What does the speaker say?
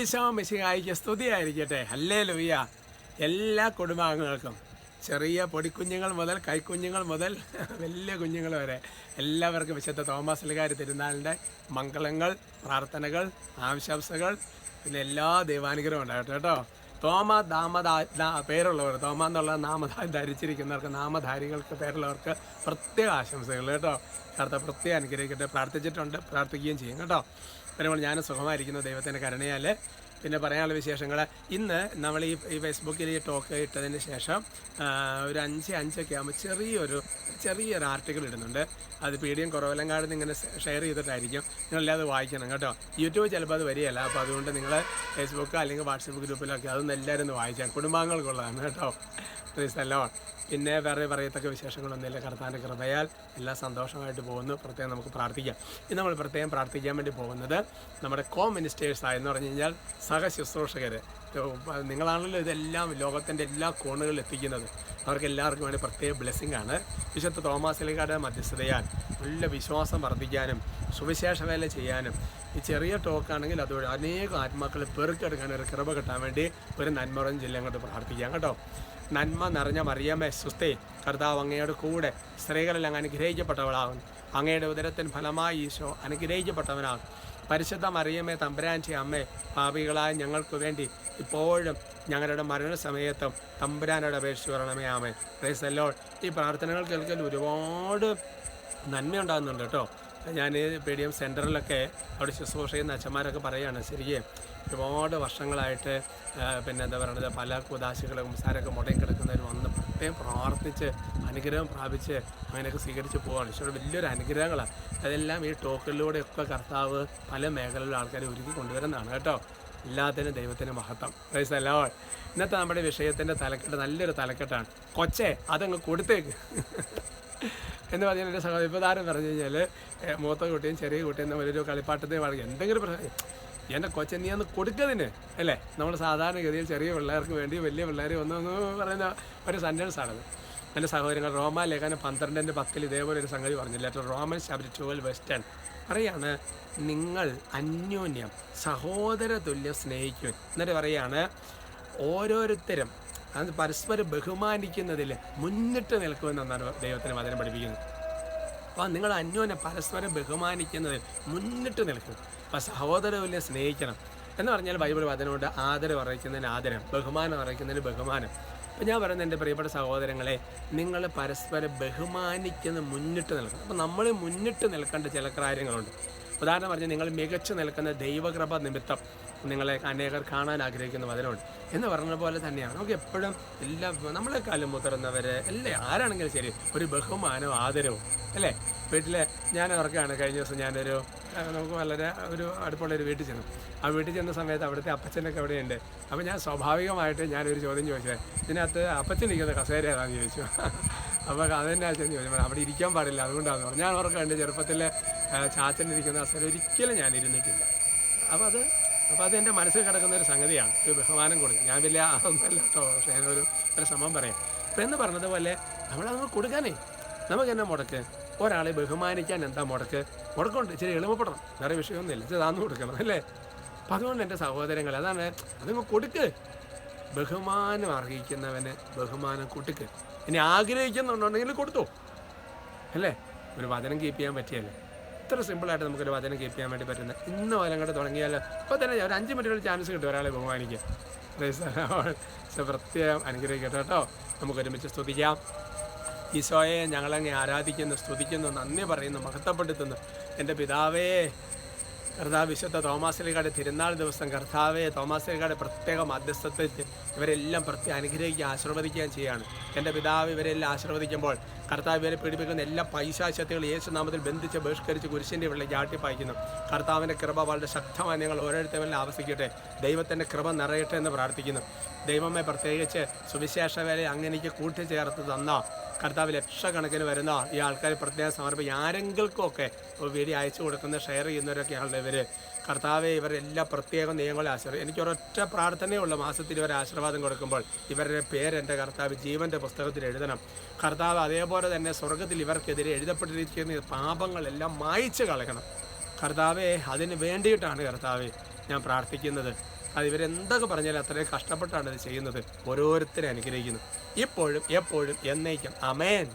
ഈശോ മിശിഹായിക്ക് സ്തുതിയായിരിക്കട്ടെ ഹല്ലേ ലുയ്യ എല്ലാ കുടുംബാംഗങ്ങൾക്കും ചെറിയ പൊടിക്കുഞ്ഞുങ്ങൾ മുതൽ കൈക്കുഞ്ഞുങ്ങൾ മുതൽ വലിയ കുഞ്ഞുങ്ങൾ വരെ എല്ലാവർക്കും വിശുദ്ധ തോമസ് ലികാരി തിരുനാളിന്റെ മംഗളങ്ങൾ പ്രാർത്ഥനകൾ ആംശംസകൾ പിന്നെ എല്ലാ ദൈവാനുഗ്രഹവും ഉണ്ടാകട്ടെ കേട്ടോ. തോമ ദാമദാ പേരുള്ളവർ തോമ എന്നുള്ള നാമധാ ധരിച്ചിരിക്കുന്നവർക്ക് നാമധാരികൾക്ക് പേരുള്ളവർക്ക് പ്രത്യേക ആശംസകൾ കേട്ടോ. കർത്ത പ്രത്യേകം അനുഗ്രഹിക്കട്ടെ. പ്രാർത്ഥിച്ചിട്ടുണ്ട് പ്രാർത്ഥിക്കുകയും ചെയ്യും കേട്ടോ. പിന്നെ ഞാൻ സുഖമായിരിക്കുന്നു. ദൈവത്തിന്റെ കരുണയാൽ പിന്നെ പറയാനുള്ള വിശേഷങ്ങൾ ഇന്ന് നമ്മൾ ഈ ഈ ഫേസ്ബുക്കിൽ ഈ ടോക്ക് ഇട്ടതിന് ശേഷം ഒരു അഞ്ച് അഞ്ചൊക്കെ ആകുമ്പോൾ ചെറിയൊരു ചെറിയൊരു ആർട്ടിക്കിൾ ഇടുന്നുണ്ട്. അത് പി ഡി എം കുറവലങ്കാട് ഇങ്ങനെ ഷെയർ ചെയ്തിട്ടായിരിക്കും. നിങ്ങളെല്ലാം അത് വായിക്കണം കേട്ടോ. യൂട്യൂബ് ചിലപ്പോൾ അത് വരികയല്ല. അപ്പോൾ അതുകൊണ്ട് നിങ്ങൾ ഫേസ്ബുക്ക് അല്ലെങ്കിൽ വാട്സപ്പ് ഗ്രൂപ്പിലൊക്കെ അതൊന്നും എല്ലാവരും ഒന്ന് വായിച്ചാൽ കുടുംബാംഗങ്ങൾക്കുള്ളതാണ് കേട്ടോ. പ്ലീസ് പിന്നെ വേറെ പറയത്തക്ക വിശേഷങ്ങളൊന്നുമില്ല. കർത്താന്റെ കൃപയാൽ എല്ലാം സന്തോഷമായിട്ട് പോകുന്നു. പ്രത്യേകം നമുക്ക് പ്രാർത്ഥിക്കാം. ഇന്ന് നമ്മൾ പ്രത്യേകം പ്രാർത്ഥിക്കാൻ വേണ്ടി പോകുന്നത് നമ്മുടെ കോ മിനിസ്റ്റേഴ്സ് ആയെന്ന് പറഞ്ഞു കഴിഞ്ഞാൽ സഹശുശ്രൂഷകർ നിങ്ങളാണല്ലോ ഇതെല്ലാം ലോകത്തിന്റെ എല്ലാ കോണുകളിൽ എത്തിക്കുന്നത്. അവർക്ക് എല്ലാവർക്കും വേണ്ടി പ്രത്യേക ബ്ലെസ്സിങ് ആണ്. വിശുദ്ധ തോമാസിലിക്കാട് മധ്യസ്ഥതയാൽ നല്ല വിശ്വാസം വർദ്ധിക്കാനും സുവിശേഷ വേല ചെയ്യാനും ഈ ചെറിയ ടോക്കാണെങ്കിൽ അതുവഴി അനേകം ആത്മാക്കളെ പെറുക്കെടുക്കാൻ ഒരു കൃപ കിട്ടാൻ വേണ്ടി ഒരു നന്മറം ജില്ല അങ്ങോട്ട് പ്രാർത്ഥിക്കാം കേട്ടോ. നന്മ നിറഞ്ഞ മറിയമ്മേ സുസ്ഥേ കർത്താവ് അങ്ങയുടെ കൂടെ സ്ത്രീകളെല്ലാം അനുഗ്രഹിക്കപ്പെട്ടവളാകുന്നു. അങ്ങയുടെ ഉദരത്തിന് ഫലമായി ഈശോ അനുഗ്രഹിക്കപ്പെട്ടവനാകും പരിശുദ്ധ മറിയമ്മേ തമ്പുരാന്റെ അമ്മേ പാപികളായ ഞങ്ങൾക്ക് വേണ്ടി ഇപ്പോഴും ഞങ്ങളുടെ മരണസമയത്തും തമ്പുരാനോട് അപേക്ഷിച്ച് വരണമേ ആമേ പ്രൈസ് ഈ പ്രാർത്ഥനകൾ കേൾക്കൽ ഒരുപാട് നന്മയുണ്ടാകുന്നുണ്ട് കേട്ടോ. ഞാൻ പി ഡി എം സെന്ററിലൊക്കെ അവിടെ ശുശ്രൂഷ ചെയ്യുന്ന അച്ഛന്മാരൊക്കെ പറയുകയാണ് ശരിക്കും ഒരുപാട് വർഷങ്ങളായിട്ട് പിന്നെ എന്താ പറയുന്നത് പല കുദാശികളും സാരൊക്കെ മുടങ്ങി കിടക്കുന്നവർ വന്ന് പ്രത്യേകം പ്രാർത്ഥിച്ച് അനുഗ്രഹം പ്രാപിച്ച് അങ്ങനെയൊക്കെ സ്വീകരിച്ച് പോവുകയാണ് ഈശോയുടെ വലിയൊരു അനുഗ്രഹങ്ങളാണ്. അതെല്ലാം ഈ ടോക്കിലൂടെയൊക്കെ കർത്താവ് പല മേഖലയിലുള്ള ആൾക്കാരെ ഒരുക്കി കൊണ്ടുവരുന്നതാണ് കേട്ടോ. എല്ലാത്തിനും ദൈവത്തിന് മഹത്വം. പ്രൈസ് അല്ലോ ഇന്നത്തെ നമ്മുടെ വിഷയത്തിന്റെ തലക്കെട്ട് നല്ലൊരു തലക്കെട്ടാണ്. കൊച്ചെ അതങ്ങ് കൊടുത്തേക്ക്. എന്ന് പറഞ്ഞാൽ എന്റെ സഹോദരം പറഞ്ഞു കഴിഞ്ഞാൽ മൂത്ത കുട്ടിയും ചെറിയ കുട്ടിയും തമ്മിലൊരു കളിപ്പാട്ടത്തെ വളരെ എന്തെങ്കിലും പ്രശ്നം എന്റെ കൊച്ചൻ നീ ഒന്ന് കൊടുക്കതിന്. അല്ലേ? നമ്മൾ സാധാരണഗതിയിൽ ചെറിയ പിള്ളേർക്ക് വേണ്ടി വലിയ പിള്ളേർ ഒന്നൊന്ന് പറയുന്ന ഒരു സെന്റൻസാണത് എന്റെ സഹോദരങ്ങൾ റോമാ ലേഖനം പന്ത്രണ്ടിന്റെ പത്തിൽ ഇതേപോലെ ഒരു സംഗതി letter Roman chapter twelve western പറയാണ് നിങ്ങൾ അന്യോന്യം സഹോദര തുല്യം സ്നേഹിക്കും എന്നിട്ട് പറയാണ് ഓരോരുത്തരും അത് പരസ്പരം ബഹുമാനിക്കുന്നതിൽ മുന്നിട്ട് നിൽക്കുമെന്നാണ് ദൈവത്തിന് വചനം പഠിപ്പിക്കുന്നത് അപ്പോൾ നിങ്ങൾ അന്യോന്യം പരസ്പരം ബഹുമാനിക്കുന്നതിൽ മുന്നിട്ട് നിൽക്കും. അപ്പോൾ സഹോദരവില്ലെ സ്നേഹിക്കണം. എന്ന് പറഞ്ഞാൽ ബൈബിൾ വചനമുണ്ട് ആദരവ് അറിയിക്കുന്നതിന് ആദരം ബഹുമാനം അറിയിക്കുന്നതിന് ബഹുമാനം. അപ്പോൾ ഞാൻ പറയുന്നത് എന്റെ പ്രിയപ്പെട്ട സഹോദരങ്ങളെ നിങ്ങൾ പരസ്പരം ബഹുമാനിക്കുന്ന മുന്നിട്ട് നിൽക്കണം. അപ്പോൾ നമ്മൾ മുന്നിട്ട് നിൽക്കേണ്ട ചില കാര്യങ്ങളുണ്ട്. ഉദാഹരണം പറഞ്ഞാൽ നിങ്ങൾ മികച്ചു നിൽക്കുന്ന ദൈവകൃപ നിമിത്തം നിങ്ങളെ അനേകർ കാണാൻ ആഗ്രഹിക്കുന്ന വചനമുണ്ട്. എന്ന് പറഞ്ഞ പോലെ തന്നെയാണ്. നമുക്ക് എപ്പോഴും എല്ലാ നമ്മളെക്കാളും മുതിർന്നവർ അല്ലേ? ആരാണെങ്കിലും ശരി ഒരു ബഹുമാനവും ആദരവും അല്ലേ? വീട്ടിലെ ഞാൻ ഓർക്കുകയാണ് കഴിഞ്ഞ ദിവസം ഞാനൊരു നമുക്ക് വളരെ ഒരു അടുപ്പുള്ള ഒരു വീട്ടിൽ ചെന്നു. ആ വീട്ടിൽ ചെന്ന സമയത്ത് അവിടുത്തെ അപ്പച്ചനൊക്കെ അവിടെയുണ്ട് അപ്പോൾ ഞാൻ സ്വാഭാവികമായിട്ട് ഞാനൊരു ചോദ്യം ചോദിച്ചത് ഇതിനകത്ത് അപ്പച്ചൻ ഇരിക്കുന്ന കസേര ഏതാണെന്ന് ചോദിച്ചു. അപ്പോൾ അതെന്നെ അച്ഛൻ ചോദിച്ചു. "അപ്പോൾ അവിടെ ഇരിക്കാൻ പാടില്ല അതുകൊണ്ടാണ് പറഞ്ഞു. ഞാൻ ഓർക്കുന്നുണ്ട് ചെറുപ്പത്തിൽ ചാച്ചൻ ഇരിക്കുന്ന കസേര ഒരിക്കലും ഞാൻ ഇരുന്നിട്ടില്ല. അപ്പോൾ അത് അപ്പോൾ അത് എന്റെ മനസ്സിൽ കിടക്കുന്ന ഒരു സംഗതിയാണ്. ഒരു ബഹുമാനം കൊടുക്കും. ഞാൻ വലിയ ആളൊന്നുമല്ല കേട്ടോ പക്ഷേ ഞാനൊരു ഒരു ശ്രമം പറയാം. അപ്പൊ എന്ന് പറഞ്ഞതുപോലെ നമ്മളത് കൊടുക്കാനേ. നമുക്ക് എന്നാ മുടക്ക്? ഒരാളെ ബഹുമാനിക്കാൻ എന്താ മുടക്ക്? മുടക്കുണ്ട് ഇച്ചിരി എളുപ്പപ്പെടണം. വേറെ വിഷയമൊന്നുമില്ല. ഇച്ചിരി താന്നു കൊടുക്കണം അല്ലേ? അപ്പം അതുകൊണ്ട് എന്റെ സഹോദരങ്ങൾ അതാണ് അതങ്ങ് കൊടുക്ക്. ബഹുമാനം അർഹിക്കുന്നവന് ബഹുമാനം കൊടുക്ക്. ഇനി ആഗ്രഹിക്കുന്നുണ്ടെങ്കിൽ കൊടുത്തു. അല്ലേ? ഒരു വചനം കീപ്പ് ചെയ്യാൻ പറ്റിയല്ലേ? ഇത്ര സിമ്പിളായിട്ട് നമുക്കൊരു വചനം കീപ്പ് ചെയ്യാൻ വേണ്ടി പറ്റുന്ന ഇന്ന് വചനം കൂടെ തുടങ്ങിയാൽ ഇപ്പോൾ തന്നെ ഒരു അഞ്ച് മിനിറ്റ് ചാൻസ് കിട്ടും ഒരാളെ ബഹുമാനിക്കാം Praise the Lord. So, പ്രത്യേകം അനുഗ്രഹിക്കട്ടെ കേട്ടോ. നമുക്ക് ഒരുമിച്ച് സ്തുതിക്കാം. ഈശോയെ ഞങ്ങളങ്ങ് ആരാധിക്കുന്നു സ്തുതിക്കുന്നു നന്ദി പറയുന്നു മഹത്വപ്പെടുത്തുന്നു. എന്റെ പിതാവേ കർത്താവ് വിശുദ്ധ തോമാസിലിക്കാട് തിരുനാൾ ദിവസം കർത്താവെ തോമാസിലിക്കാട് പ്രത്യേക മധ്യസ്ഥത്തിൽ ഇവരെല്ലാം പ്രത്യേക അനുഗ്രഹിക്കുക ആശീർവദിക്കുകയും ചെയ്യുകയാണ്. എന്റെ പിതാവ് ഇവരെല്ലാം ആശീർവദിക്കുമ്പോൾ കർത്താവ് ഇവരെ പീഡിപ്പിക്കുന്ന എല്ലാ പൈശാശക്തികളും യേശുനാമത്തിൽ ബന്ധിച്ച് ബഹിഷ്കരിച്ച് കുരിശിന്റെ ഇവിടെ ചാട്ടിപ്പായിക്കുന്നു കർത്താവിന്റെ കൃപ വളരെ ശക്തമായി നിങ്ങൾ ഓരോരുത്തരും ആവശ്യിക്കട്ടെ ദൈവത്തിന്റെ കൃപ നിറയട്ടെ എന്ന് പ്രാർത്ഥിക്കുന്നു. ദൈവമേ പ്രത്യേകിച്ച് സുവിശേഷ വേല അങ്ങനെക്ക് കൂട്ടിച്ചേർത്ത് തന്ന കർത്താവ് ലക്ഷക്കണക്കിന് വരുന്ന ഈ ആൾക്കാർ പ്രത്യേകം സമർപ്പിക്കും ആരെങ്കിലുമൊക്കെ വീഡിയോ അയച്ചു കൊടുക്കുന്ന ഷെയർ ചെയ്യുന്നവരൊക്കെയാണല്ലോ ഇവർ കർത്താവെ ഇവരെല്ലാം പ്രത്യേക നിയമങ്ങളെ ആശ്രയം എനിക്ക് ഒരൊറ്റ പ്രാർത്ഥനയുള്ള മാസത്തിൽ ഇവർ ആശീർവാദം കൊടുക്കുമ്പോൾ ഇവരുടെ പേര് എന്റെ കർത്താവ് ജീവന്റെ പുസ്തകത്തിൽ എഴുതണം. കർത്താവ് അതേപോലെ തന്നെ സ്വർഗത്തിൽ ഇവർക്കെതിരെ എഴുതപ്പെട്ടിരിക്കുന്ന പാപങ്ങളെല്ലാം മായിച്ച് കളയണം. കർത്താവെ അതിന് വേണ്ടിയിട്ടാണ് കർത്താവ് ഞാൻ പ്രാർത്ഥിക്കുന്നത്. അത് ഇവരെന്തൊക്കെ പറഞ്ഞാലും അത്രയും കഷ്ടപ്പെട്ടാണ് ഇത് ചെയ്യുന്നത്. ഓരോരുത്തരെ അനുഗ്രഹിക്കുന്നു. ഇപ്പോഴും എപ്പോഴും എന്നേക്കും. അമേൻ